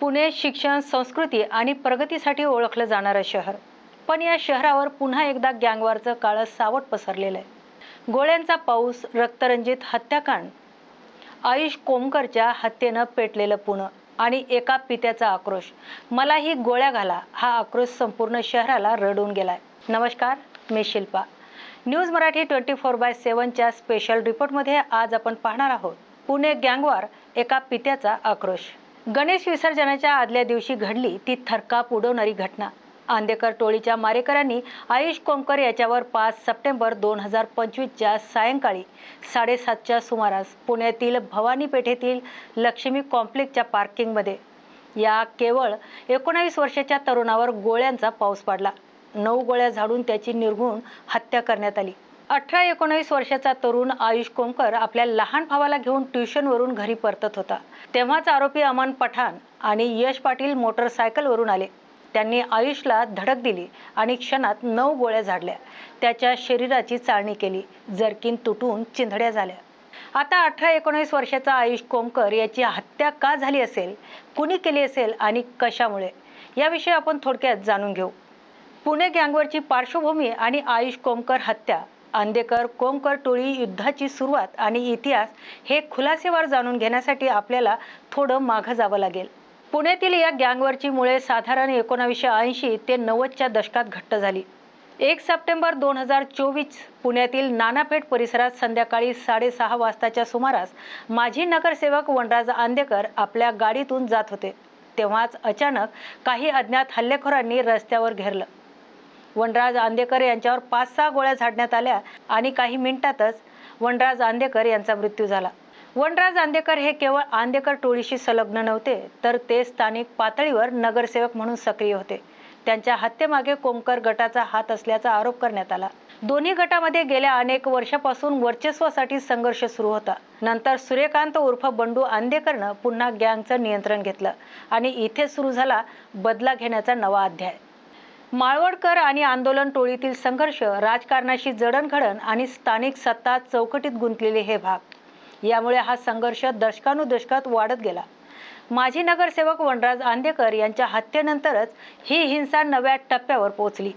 पुणे शिक्षण संस्कृती आणि प्रगतीसाठी ओळखलं जाणारं शहर. पण या शहरावर पुन्हा एकदा गँगवारचं काळं सावट पसरलेलं आहे. गोळ्यांचा पाऊस रक्तरंजित हत्याकांड. आयुष कोमकरच्या हत्येनं पेटलेलं पुणं आणि एका पित्याचा आक्रोश. मलाही गोळ्या घाला हा आक्रोश संपूर्ण शहराला रडून गेलाय. नमस्कार मी Shilpa. News Marathi twenty four by सेवनच्या special रिपोर्टमध्ये आज आपण पाहणार आहोत. पुणे गँगवार एका पित्याचा आक्रोश. गणेश विसर्जनाच्या आदल्या दिवशी घडली ती थरकाप उडवणारी घटना. आंदेकर टोळीच्या मारेकऱ्यांनी आयुष कोमकर याच्यावर पाच सप्टेंबर दोन हजार पंचवीसच्या सायंकाळी साडेसातच्या सुमारास पुण्यातील भवानी पेठेतील लक्ष्मी कॉम्प्लेक्सच्या पार्किंगमध्ये. या केवळ एकोणावीस वर्षाच्या तरुणावर गोळ्यांचा पाऊस पाडला. नऊ गोळ्या झाडून त्याची निर्घुण हत्या करण्यात आली. अठरा एकोणावीस वर्षाचा तरुण आयुष कोमकर आपल्या लहान भावाला घेऊन ट्युशनवरून घरी परतत होता. तेव्हाच आरोपी अमन पठाण आणि यश पाटील मोटरसायकलवरून आले. त्यांनी आयुषला धडक दिली आणि क्षणात नऊ गोळ्या झाडल्या. त्याच्या शरीराची चाळणी केली. जरकीन तुटून चिंधड्या झाल्या. आता अठरा एकोणीस वर्षाचा आयुष कोमकर याची हत्या का झाली असेल? कुणी केली असेल आणि कशामुळे? याविषयी आपण थोडक्यात जाणून घेऊ. पुणे गँगवरची पार्श्वभूमी आणि आयुष कोमकर हत्या आंदेकर कोमकर टोळी युद्धाची सुरुवात आणि इतिहास हे खुलासेवार जाणून घेण्यासाठी आपल्याला थोडं मागं जावं लागेल. पुण्यातील या गँगवरची मुळे साधारण एकोणावीसशे ऐंशी ते नव्वदच्या दशकात घट्ट झाली. एक सप्टेंबर दोन हजार चोवीस पुण्यातील नानापेठ परिसरात संध्याकाळी साडेसहा वाजताच्या सुमारास माजी नगरसेवक वनराज आंदेकर आपल्या गाडीतून जात होते. तेव्हाच अचानक काही अज्ञात हल्लेखोरांनी रस्त्यावर घेरलं. वनराज आंदेकर यांच्यावर पाच सहा गोळ्या झाडण्यात आल्या आणि काही मिनिटातच वनराज आंदेकर यांचा मृत्यू झाला. वनराज आंदेकर हे केवळ आंदेकर टोळीशी संलग्न नव्हते तर ते स्थानिक पातळीवर नगरसेवक म्हणून सक्रिय होते. त्यांच्या हत्येमागे कोमकर गटाचा हात असल्याचा आरोप करण्यात आला. दोन्ही गटामध्ये गेल्या अनेक वर्षापासून वर्चस्वासाठी संघर्ष सुरू होता. नंतर सूर्यकांत उर्फ बंडू आंदेकरनं पुन्हा गँगचं नियंत्रण घेतलं आणि इथे सुरू झाला बदला घेण्याचा नवा अध्याय. माळवडकर आणि आंदोलन टोळीतील संघर्ष राजकारणाशी जडणघडण आणि स्थानिक सत्ता चौकटीत गुंतलेले हे भाग. यामुळे हा संघर्ष दशकानुदशकात वाढत गेला. माजी नगरसेवक वनराज आंदेकर यांच्या हत्येनंतरच ही हिंसा नव्या टप्प्यावर पोहोचली.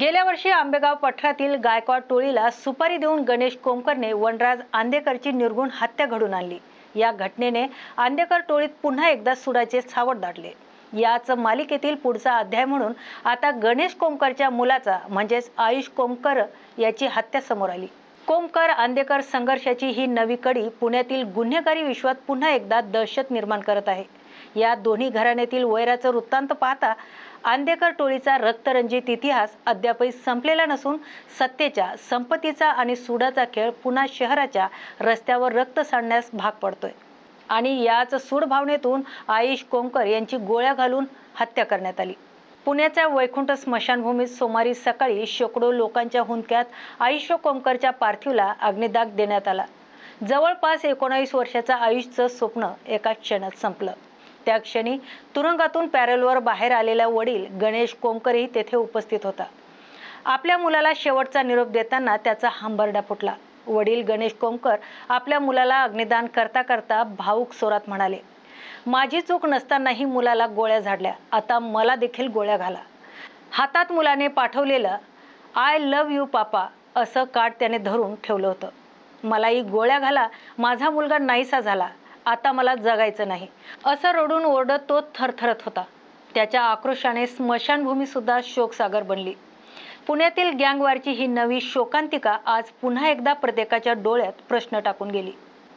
गेल्या वर्षी आंबेगाव पठरातील गायकवाड टोळीला सुपारी देऊन गणेश कोमकरने वनराज आंदेकरची निर्गुण हत्या घडून आणली. या घटनेने आंदेकर टोळीत पुन्हा एकदा सुडाचे सावट दाटले. याच मालिकेतील पुढचा अध्याय म्हणून आता गणेश कोमकरच्या मुलाचा म्हणजेच आयुष कोमकर याची हत्या समोर आली. कोमकर आंदेकर संघर्षाची ही नवी कडी पुण्यातील गुन्हेगारी विश्वात पुन्हा एकदा दहशत निर्माण करत आहे. या दोन्ही घराण्यातील वैराचं वृत्तांत पाहता आंदेकर टोळीचा रक्तरंजित इतिहास अद्यापही संपलेला नसून सत्तेच्या संपत्तीचा आणि सुडाचा खेळ पुन्हा शहराच्या रस्त्यावर रक्त सांडण्यास भाग पडतोय. आणि याच सूडभावनेतून आयुष कोंकर यांची गोळ्या घालून हत्या करण्यात आली. पुण्याच्या वैकुंठ स्मशानभूमीत सोमवारी सकाळी शेकडो लोकांच्या हुंदक्यात आयुष्य कोंकरच्या पार्थिवला अग्निदाग देण्यात आला. जवळपास एकोणावीस वर्षाचं आयुषचं स्वप्न एका क्षणात संपलं. त्या क्षणी तुरुंगातून पॅरेलवर बाहेर आलेला वडील गणेश कोंकरही तेथे उपस्थित होता. आपल्या मुलाला शेवटचा निरोप देताना त्याचा हंबरडा फुटला. वडील गणेश कोमकर आपल्या मुलाला अग्निदान करता करता भाऊक स्वरात म्हणाले माझी चूक नसतानाही मुलाला गोळ्या झाडल्या. आता मला देखील गोळ्या घाला. हातात मुलाने पाठवलेलं आय लव यू पापा असं कार्ड त्याने धरून ठेवलं होतं. मलाही गोळ्या घाला. माझा मुलगा नाहीसा झाला. आता मला जगायचं नाही. असं रडून ओरडत तो थरथरत होता. त्याच्या आक्रोशाने स्मशानभूमीसुद्धा शोकसागर बनली. पुण्यातील गँगवारची ही नवी शोकांतिका आज पुन्हा एकदा प्रत्येकाच्या डोळ्यात प्रश्न टाकून गेली.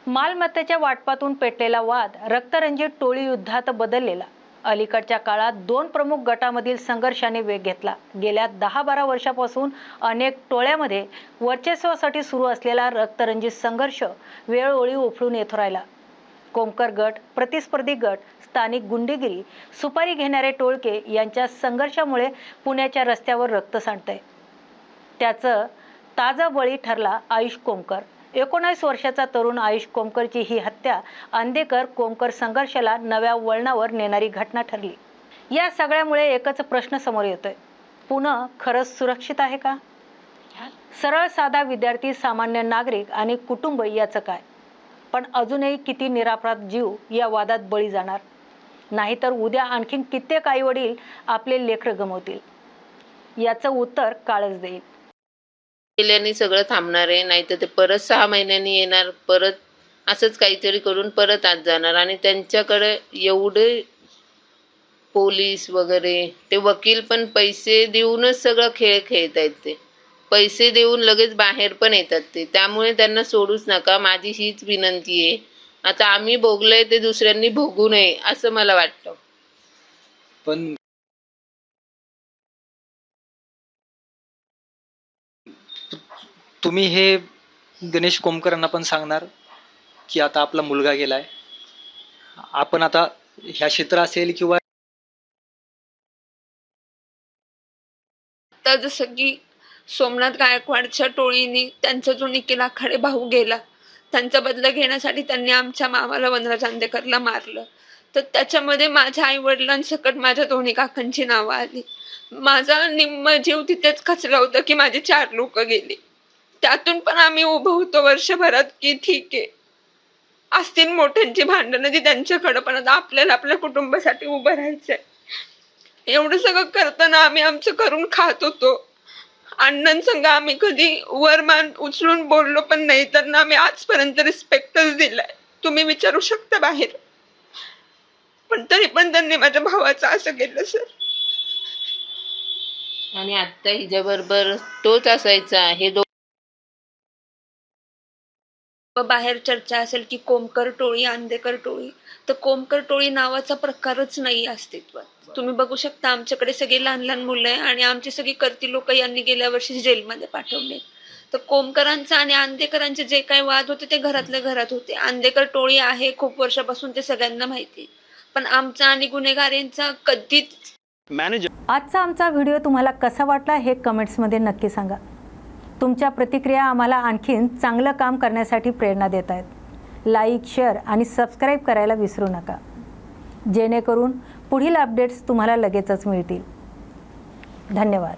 मालमत्तेच्या वाटपातून पेटलेला वाद रक्तरंजित टोळी युद्धात बदललेला. अलीकडच्या काळात दोन प्रमुख गटामधील संघर्षाने वेग घेतला. गेल्या दहा बारा वर्षापासून अनेक टोळ्यामध्ये वर्चस्वासाठी सुरू असलेला रक्तरंजित संघर्ष वेळोवेळी उफळून येत राहिला. कोमकर गट प्रतिस्पर्धी गट स्थानिक गुंडेगिरी सुपारी घेणारे टोळके यांच्या संघर्षामुळे पुण्याच्या रस्त्यावर रक्त सांडतंय. त्याचं ताजा बळी ठरला आयुष कोमकर. एकोणावीस वर्षाचा तरुण आयुष कोमकरची ही हत्या आंदेकर कोमकर संघर्षाला नव्या वळणावर नेणारी घटना ठरली. या सगळ्यामुळे एकच प्रश्न समोर येतोय. पुणं खरंच सुरक्षित आहे का? सरळ साधा विद्यार्थी सामान्य नागरिक आणि कुटुंब याचं काय? पण अजूनही किती निरापराध जीव या वादात बळी जाणार? नाहीतर उद्या आणखीन कित्येक आई वडील आपले लेकरं गमवतील. याचं उत्तर काळच देईल. केल्याने सगळं थांबणार आहे नाहीतर ते परत सहा महिन्यांनी येणार परत असंच काहीतरी करून परत आत जाणार. आणि त्यांच्याकडे एवढे पोलीस वगैरे ते वकील पण पैसे देऊनच सगळं खेळ खेळत आहेत ते. पैसे देऊन लगेच बाहेर पण येतात ते. त्यामुळे त्यांना सोडूच नका. माझी हीच विनंती आहे. आता आम्ही भोगलंय ते दुसऱ्यांनी भोगू नये असं मला वाटतं. पण तुम्ही हे गणेश कोमकरांना पण सांगणार की आता आपला मुलगा गेलाय. आपण आता ह्या क्षेत्र असेल किंवा आता जसं की सोमनाथ गायकवाडच्या टोळीने त्यांचा जो निखिल आखाडे भाऊ गेला त्यांचा बदला घेण्यासाठी त्यांनी आमच्या मामाला वनराज चांदेकरला मारलं. तर त्याच्यामध्ये माझ्या आई वडिलांसकट माझ्या दोन्ही काकांची नावं आली. माझा निम्म जीव तिथेच खचला होता की माझे चार लोक गेली. त्यातून पण आम्ही उभं होतो वर्षभरात की ठीक आहे. असतील मोठ्यांची भांडणं ती त्यांच्याकडं पण आता आपल्याला आपल्या कुटुंबासाठी उभं राहायचंय. एवढं सगळं करताना आम्ही आमचं करून खात होतो. अण्णांसंग आम्ही कधी वरमान उचलून बोललो पण नाही त्यांना आम्ही आजपर्यंत रिस्पेक्टच दिलाय. तुम्ही विचारू शकता बाहेर. पण तरी पण त्यांनी माझ्या भावाचं असं केलं सर आणि आत्ता हिच्याबरोबर तोच असायचा हे दो बाहेर चर्चा असेल की कोमकर टोळी आंदेकर टोळी तर कोमकर टोळी नावाचा प्रकारच नाही अस्तित्वात. तुम्ही बघू शकता आमच्याकडे सगळे लहान लहान मुलं आहे आणि आमची सगळी करती लोक यांनी गेल्या वर्षी जेलमध्ये पाठवले. तर कोमकरांचा आणि आंदेकरांचे जे काही वाद होते ते घरातल्या घरात होते. आंदेकर टोळी आहे खूप वर्षापासून ते सगळ्यांना माहिती. पण आमचा आणि गुन्हेगारींचा कधीच आजचा आमचा व्हिडिओ तुम्हाला कसा वाटला हे कमेंट्समध्ये नक्की सांगा. तुमच्या प्रतिक्रिया आम्हाला आणखीन चांगलं काम करण्यासाठी प्रेरणा देत आहेत. लाईक शेअर आणि सबस्क्राईब करायला विसरू नका. जेणेकरून पुढील अपडेट्स तुम्हाला लगेचच मिळतील. धन्यवाद.